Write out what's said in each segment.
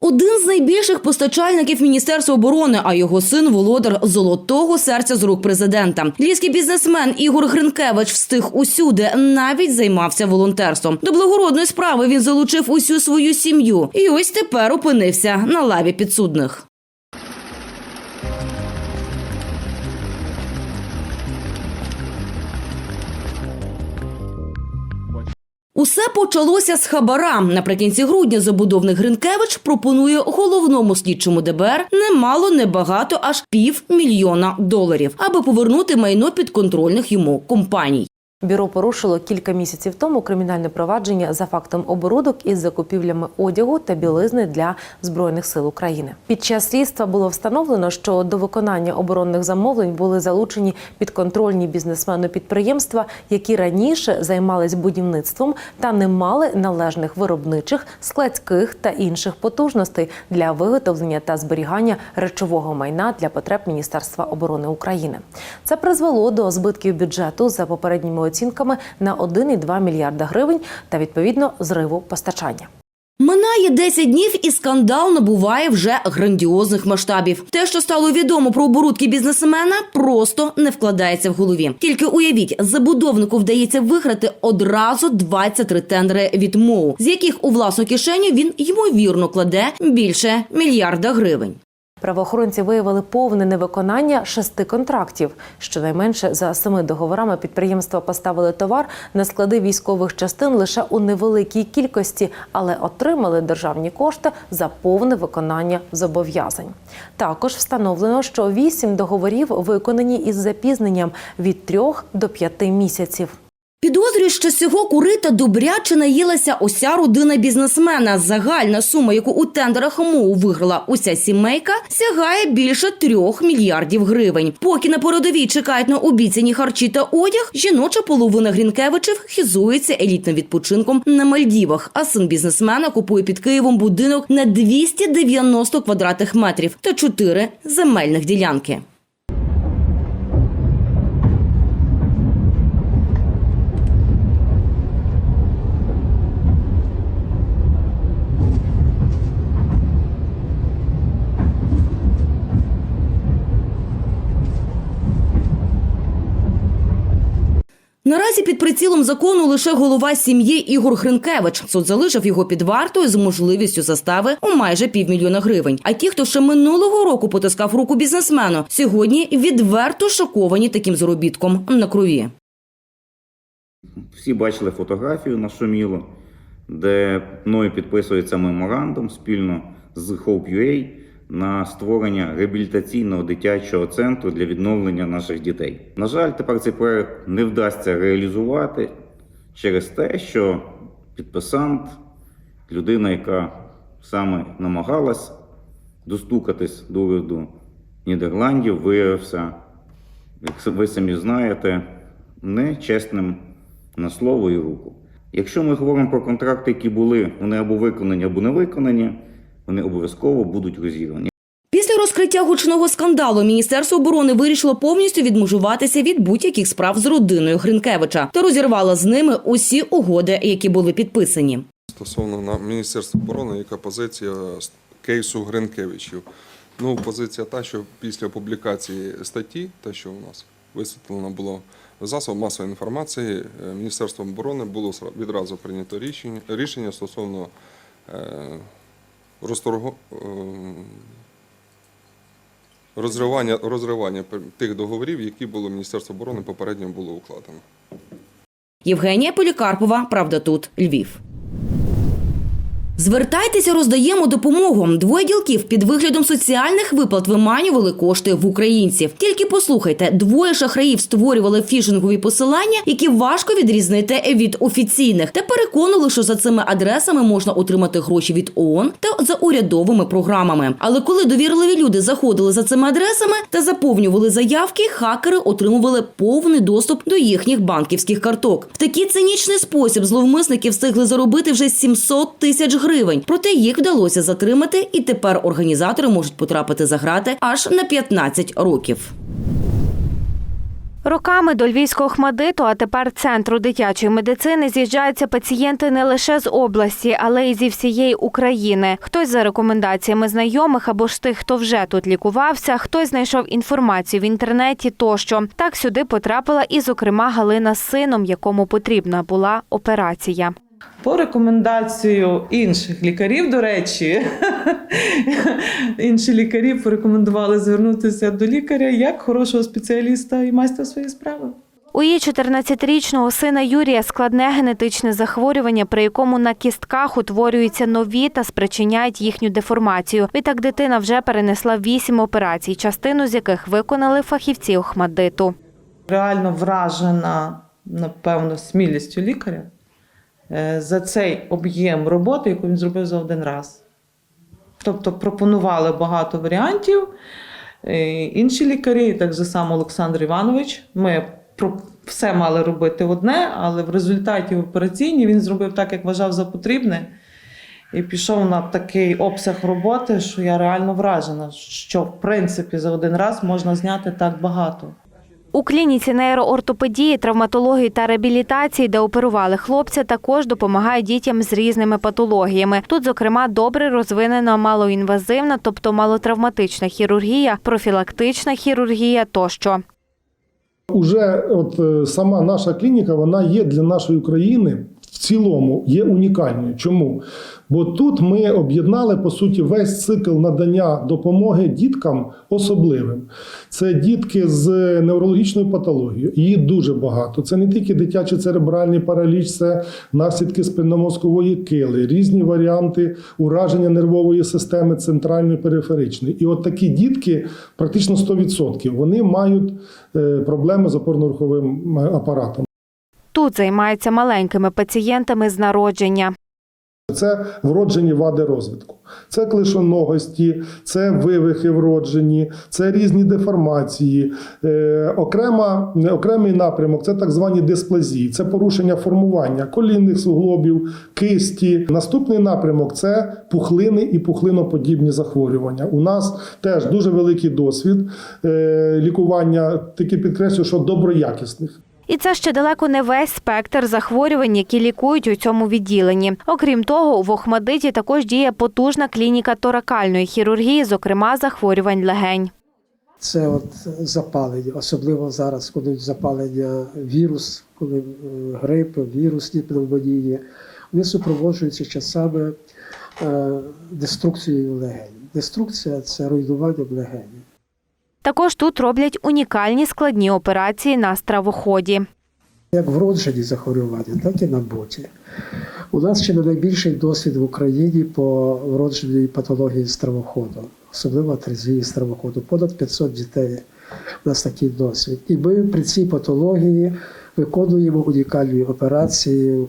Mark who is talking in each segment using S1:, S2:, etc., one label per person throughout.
S1: Один з найбільших постачальників Міністерства оборони, а його син володар золотого серця з рук президента. Львівський бізнесмен Ігор Гринкевич встиг усюди, навіть займався волонтерством. До благородної справи він залучив усю свою сім'ю, і ось тепер опинився на лаві підсудних. Усе почалося з хабара. Наприкінці грудня забудовник Гринкевич пропонує головному слідчому ДБР немало небагато аж пів мільйона доларів, аби повернути майно підконтрольних йому компаній.
S2: Бюро порушило кілька місяців тому кримінальне провадження за фактом оборудок із закупівлями одягу та білизни для збройних сил України. Під час слідства було встановлено, що до виконання оборонних замовлень були залучені підконтрольні бізнесмени підприємства, які раніше займались будівництвом та не мали належних виробничих, складських та інших потужностей для виготовлення та зберігання речового майна для потреб Міністерства оборони України. Це призвело до збитків бюджету за попередніми оцінками на 1,2 мільярда гривень та відповідно зриву постачання.
S1: Минає 10 днів, і скандал набуває вже грандіозних масштабів. Те, що стало відомо про оборудки бізнесмена, просто не вкладається в голові. Тільки уявіть, забудовнику вдається виграти одразу 23 тендери від МОУ, з яких у власну кишеню він ймовірно кладе більше мільярда гривень.
S2: Правоохоронці виявили повне невиконання шести контрактів. Щонайменше за семи договорами підприємства поставили товар на склади військових частин лише у невеликій кількості, але отримали державні кошти за повне виконання зобов'язань. Також встановлено, що вісім договорів виконані із запізненням від трьох до п'яти місяців.
S1: Підозрюють, що цього курита добряче наїлася уся родина бізнесмена. Загальна сума, яку у тендерах МОУ виграла уся сімейка, сягає більше трьох мільярдів гривень. Поки на передовій чекають на обіцяні харчі та одяг, жіноча половина Грінкевичів хизується елітним відпочинком на Мальдівах. А син бізнесмена купує під Києвом будинок на 290 квадратних метрів та чотири земельних ділянки. Наразі під прицілом закону лише голова сім'ї Ігор Гринкевич. Суд залишив його під вартою з можливістю застави у майже півмільйона гривень. А ті, хто ще минулого року потискав руку бізнесмену, сьогодні відверто шоковані таким заробітком на крові.
S3: Всі бачили фотографію на Шуміло, де мною підписується меморандум спільно з Hope.ua на створення реабілітаційного дитячого центру для відновлення наших дітей. На жаль, тепер цей проект не вдасться реалізувати через те, що підписант, людина, яка саме намагалась достукатись до уряду Нідерландів, виявився, як ви самі знаєте, нечесним на слово і руку. Якщо ми говоримо про контракти, які були, вони або виконані, або не виконані, вони обов'язково будуть розірвані.
S1: Після розкриття гучного скандалу Міністерство оборони вирішило повністю відмежуватися від будь-яких справ з родиною Гринкевича та розірвало з ними усі угоди, які були підписані.
S4: Стосовно на Міністерства оборони, яка позиція кейсу Гринкевичів? Ну, позиція та, що після публікації статті, те, що у нас висвітлено було в засобах масової інформації, е, Міністерством оборони було відразу прийнято рішення, рішення стосовно е, розторго, е, розривання, розривання тих договорів, які було Міністерство оборони попередньо було укладено.
S1: Євгенія Полікарпова, правда, тут Львів. Звертайтеся, роздаємо допомогу. Двоє ділків під виглядом соціальних виплат виманювали кошти в українців. Тільки послухайте, двоє шахраїв створювали фішингові посилання, які важко відрізнити від офіційних, та переконали, що за цими адресами можна отримати гроші від ООН та за урядовими програмами. Але коли довірливі люди заходили за цими адресами та заповнювали заявки, хакери отримували повний доступ до їхніх банківських карток. В такий цинічний спосіб зловмисники встигли заробити вже 700 тисяч гривень. Проте їх вдалося затримати, і тепер організатори можуть потрапити за грати аж на 15 років.
S5: Роками до Львівського Хмадиту, а тепер центру дитячої медицини, з'їжджаються пацієнти не лише з області, але й зі всієї України. Хтось за рекомендаціями знайомих або ж тих, хто вже тут лікувався, хтось знайшов інформацію в інтернеті тощо. Так сюди потрапила і, зокрема, Галина з сином, якому потрібна була операція.
S6: По рекомендацію інших лікарів, до речі, інші лікарі порекомендували звернутися до лікаря як хорошого спеціаліста і майстра своєї справи.
S5: У її 14-річного сина Юрія складне генетичне захворювання, при якому на кістках утворюються нові та спричиняють їхню деформацію. Відтак дитина вже перенесла вісім операцій, частину з яких виконали фахівці Охмадиту.
S6: Реально вражена, напевно, смілістю лікаря за цей об'єм роботи, яку він зробив за один раз. Тобто пропонували багато варіантів. Е, Інші лікарі, так само Олександр Іванович, ми все мали робити одне, але в результаті в операційній він зробив так, як вважав за потрібне. І пішов на такий обсяг роботи, що я реально вражена, що в принципі за один раз можна зняти так багато.
S5: У клініці нейроортопедії, травматології та реабілітації, де оперували хлопця, також допомагають дітям з різними патологіями. Тут, зокрема, добре розвинена малоінвазивна, тобто малотравматична хірургія, профілактична хірургія тощо.
S7: Уже от е, сама наша клініка вона є для нашої України в цілому є унікальною. Чому? Бо тут ми об'єднали по суті весь цикл надання допомоги діткам особливим. Це дітки з неврологічною патологією. Її дуже багато. Це не тільки дитячий церебральний параліч, це наслідки спинномозкової кили, різні варіанти ураження нервової системи центральної периферичної. І от такі дітки, практично 100%, вони мають е, проблеми з опорно-руховим апаратом.
S5: Тут займаються маленькими пацієнтами з народження.
S7: Це вроджені вади розвитку, це клишоногості, це вивихи вроджені, це різні деформації. Е, окрема, окремий напрямок це так звані дисплазії, це порушення формування колінних суглобів, кисті. Наступний напрямок це пухлини і пухлиноподібні захворювання. У нас теж дуже великий досвід е, лікування, тільки підкреслюю, що доброякісних.
S5: І це ще далеко не весь спектр захворювань, які лікують у цьому відділенні. Окрім того, в Охмадиті також діє потужна клініка торакальної хірургії, зокрема захворювань легень.
S8: Це от запалення, особливо зараз, коли запалення вірус, коли е, грип, вірусні пневмонії, вони супроводжуються часами е, деструкцією легень. Деструкція це руйнування легень.
S5: Також тут роблять унікальні складні операції на стравоході.
S8: Як вроджені захворювання, так і на боті. У нас ще не найбільший досвід в Україні по вродженій патології стравоходу, особливо атрезії стравоходу. Понад 500 дітей у нас такий досвід. І ми при цій патології виконуємо унікальні операції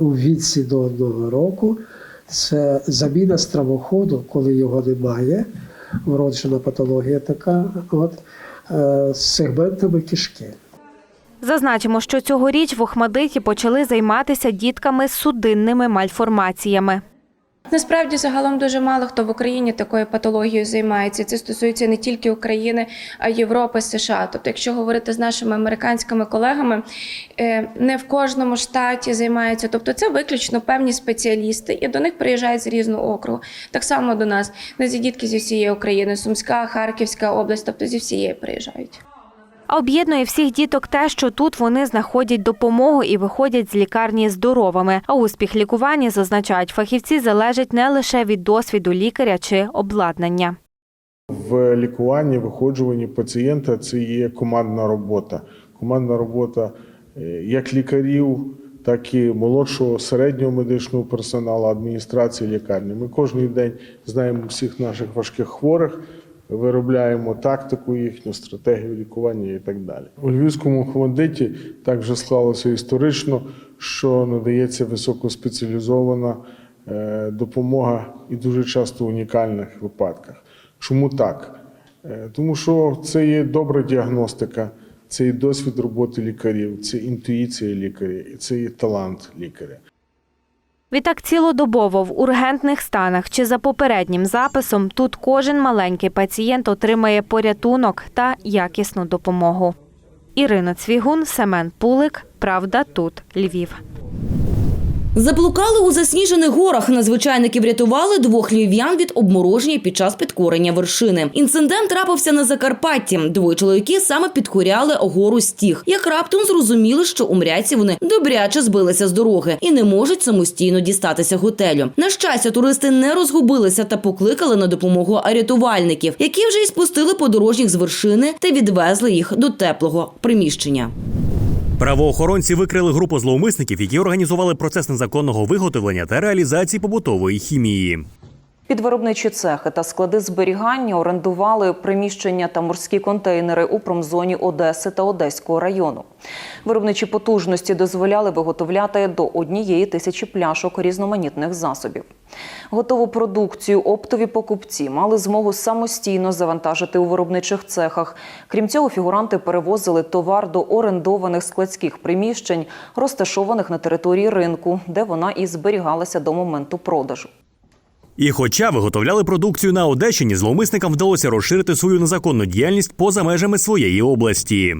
S8: у, віці до одного року. Це заміна стравоходу, коли його немає, вроджена патологія така, от, е, з сегментами кишки.
S5: Зазначимо, що цьогоріч в Охмадиті почали займатися дітками з судинними мальформаціями.
S9: Насправді загалом дуже мало хто в Україні такою патологією займається. Це стосується не тільки України, а й Європи, США. Тобто, якщо говорити з нашими американськими колегами, е, не в кожному штаті займаються. Тобто, це виключно певні спеціалісти, і до них приїжджають з різного округу. Так само до нас не зі дітки зі всієї України, Сумська, Харківська область, тобто зі всієї приїжджають.
S5: А об'єднує всіх діток те, що тут вони знаходять допомогу і виходять з лікарні здоровими. А успіх лікування, зазначають фахівці, залежить не лише від досвіду лікаря чи обладнання.
S10: В лікуванні, виходжуванні пацієнта це є командна робота. Командна робота е, як лікарів, так і молодшого середнього медичного персоналу, адміністрації лікарні. Ми кожен день знаємо всіх наших важких хворих, виробляємо тактику їхню, стратегію лікування і так далі. У Львівському хвандиті так вже склалося історично, що надається високоспеціалізована е, допомога і дуже часто в унікальних випадках. Чому так? Е, Тому що це є добра діагностика, це є досвід роботи лікарів, це інтуїція лікаря, і це є талант лікаря.
S5: Відтак цілодобово в ургентних станах чи за попереднім записом тут кожен маленький пацієнт отримає порятунок та якісну допомогу. Ірина Цвігун, Семен Пулик. Правда, тут Львів.
S1: Заблукали у засніжених горах. Надзвичайники врятували двох львів'ян від обмороження під час підкорення вершини. Інцидент трапився на Закарпатті. Двоє чоловіки саме підкоряли гору стіг. Як раптом зрозуміли, що умряці вони добряче збилися з дороги і не можуть самостійно дістатися готелю. На щастя, туристи не розгубилися та покликали на допомогу рятувальників, які вже й спустили подорожніх з вершини та відвезли їх до теплого приміщення.
S11: Правоохоронці викрили групу зловмисників, які організували процес незаконного виготовлення та реалізації побутової хімії.
S12: Під виробничі цехи та склади зберігання орендували приміщення та морські контейнери у промзоні Одеси та Одеського району. Виробничі потужності дозволяли виготовляти до однієї тисячі пляшок різноманітних засобів. Готову продукцію оптові покупці мали змогу самостійно завантажити у виробничих цехах. Крім цього, фігуранти перевозили товар до орендованих складських приміщень, розташованих на території ринку, де вона і зберігалася до моменту продажу.
S11: І хоча виготовляли продукцію на Одещині, зловмисникам вдалося розширити свою незаконну діяльність поза межами своєї області.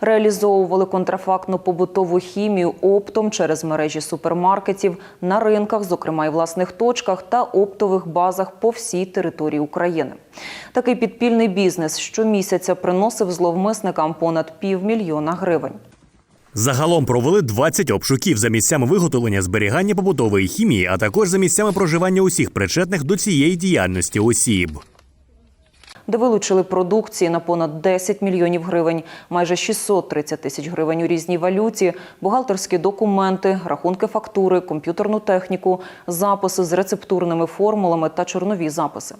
S12: Реалізовували контрафактну побутову хімію оптом через мережі супермаркетів на ринках, зокрема і власних точках та оптових базах по всій території України. Такий підпільний бізнес щомісяця приносив зловмисникам понад півмільйона гривень.
S11: Загалом провели 20 обшуків за місцями виготовлення зберігання побутової хімії, а також за місцями проживання усіх причетних до цієї діяльності осіб.
S12: Де вилучили продукції на понад 10 мільйонів гривень, майже 630 тисяч гривень у різній валюті, бухгалтерські документи, рахунки фактури, комп'ютерну техніку, записи з рецептурними формулами та чорнові записи.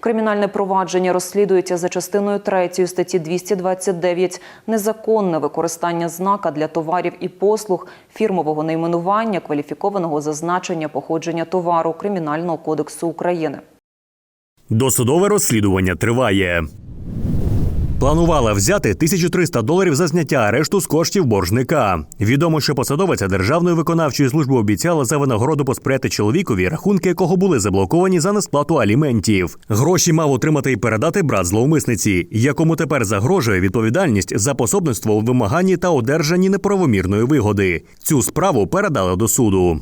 S12: Кримінальне провадження розслідується за частиною 3 статті 229 незаконне використання знака для товарів і послуг, фірмового найменування, кваліфікованого зазначення походження товару Кримінального кодексу України.
S11: Досудове розслідування триває. Планувала взяти 1300 доларів за зняття арешту з коштів боржника. Відомо, що посадовиця Державної виконавчої служби обіцяла за винагороду посприяти чоловікові, рахунки якого були заблоковані за несплату аліментів. Гроші мав отримати і передати брат зловмисниці, якому тепер загрожує відповідальність за пособництво у вимаганні та одержанні неправомірної вигоди. Цю справу передали до суду.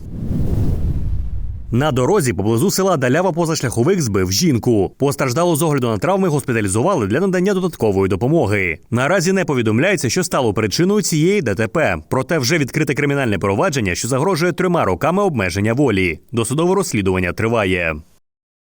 S11: На дорозі поблизу села Далява позашляховик збив жінку. Постраждалу з огляду на травми госпіталізували для надання додаткової допомоги. Наразі не повідомляється, що стало причиною цієї ДТП. Проте вже відкрите кримінальне провадження, що загрожує трьома роками обмеження волі. Досудове розслідування триває.